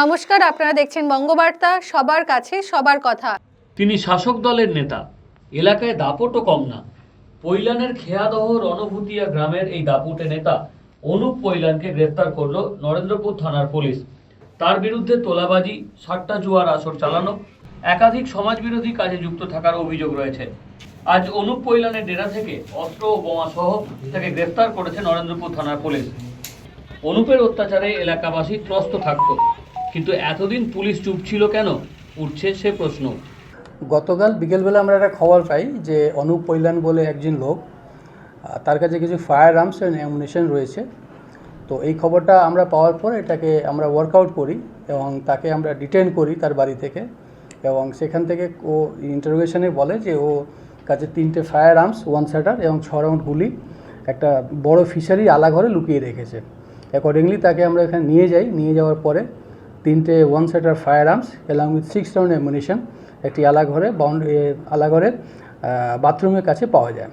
নমস্কার, আপনারা দেখছেন বঙ্গবার্তা, সবার কাছে সবার কথা। তিনি শাসক দলের নেতা, এলাকায় দাপটও কম না। পৈলানের খেয়াদহ রণভূতিয়া গ্রামের এই দাপুটে নেতা, অনুপ পৈলানকে গ্রেফতার করল নরেন্দ্রপুর থানার পুলিশ। তার বিরুদ্ধে তোলাবাজি, সাট্টা জুয়ার আসর চালানো, একাধিক সমাজবিরোধী কাজে যুক্ত থাকার অভিযোগ রয়েছে। আজ অনুপ পৈলানের ডেরা থেকে অস্ত্র ও বোমা সহ তাকে গ্রেফতার করেছে নরেন্দ্রপুর থানার পুলিশ। অনুপের অত্যাচারে এলাকাবাসী ত্রস্ত থাকত। কিন্তু এতদিন পুলিশ চুপ ছিল কেন? উঠছে সে প্রশ্ন। গতকাল বিকেলবেলা আমরা একটা খবর পাই যে অনুপ পৈলান বলে একজন লোক তার কাছে কিছু ফায়ার আর্মস অ্যান্ড অ্যামুনেশন রয়েছে। তো এই খবরটা আমরা পাওয়ার পর এটাকে আমরা ওয়ার্কআউট করি এবং তাকে আমরা ডিটেন করি তার বাড়ি থেকে এবং সেখান থেকে ও ইন্টারোগেশনে বলে যে ও কাছে তিনটে ফায়ার আর্মস ওয়ান শাটার এবং ছ রাউন্ড গুলি একটা বড় ফিশারি আলাঘরে লুকিয়ে রেখেছে। অ্যাকর্ডিংলি তাকে আমরা এখানে নিয়ে যাই। নিয়ে যাওয়ার পরে তিনটে one shutter firearms along with six round ammunition একটি আলাঘরে বাউন্ড আলাঘরের বাথরুমের কাছে পাওয়া যায়।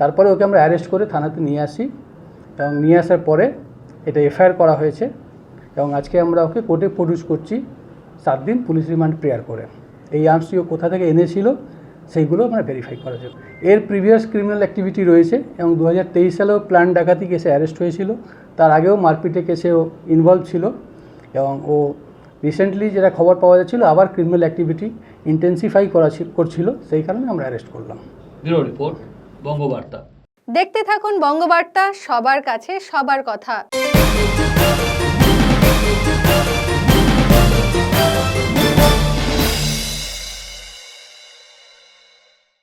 তারপরে ওকে আমরা অ্যারেস্ট করে থানাতে নিয়ে আসি এবং নিয়ে আসার পরে এটা এফআইআর করা হয়েছে এবং আজকে আমরা ওকে কোর্টে প্রডিউস করছি সাত দিন পুলিশ রিমান্ড প্রেয়ার করে। এই আর্মসটি ও কোথা থেকে এনেছিল সেইগুলো আমরা ভেরিফাই করা যাবে এর প্রিভিয়াস ক্রিমিনাল অ্যাক্টিভিটি রয়েছে এবং দু হাজার তেইশ সালেও প্ল্যান ডাকাতি কেসে অ্যারেস্ট হয়েছিল। তার আগেও মারপিটে কেসেও ইনভলভ ছিল। এবং ও রিসেন্টলি যেটা খবর পাওয়া যাচ্ছিল আবার ক্রিমিনাল অ্যাক্টিভিটি ইন্টেন্সিফাই করা করছিল সেই কারণে আমরা অ্যারেস্ট করলাম। Bureau report Bangabarta. দেখতে থাকুন বঙ্গবার্তা সবার কাছে সবার কথা।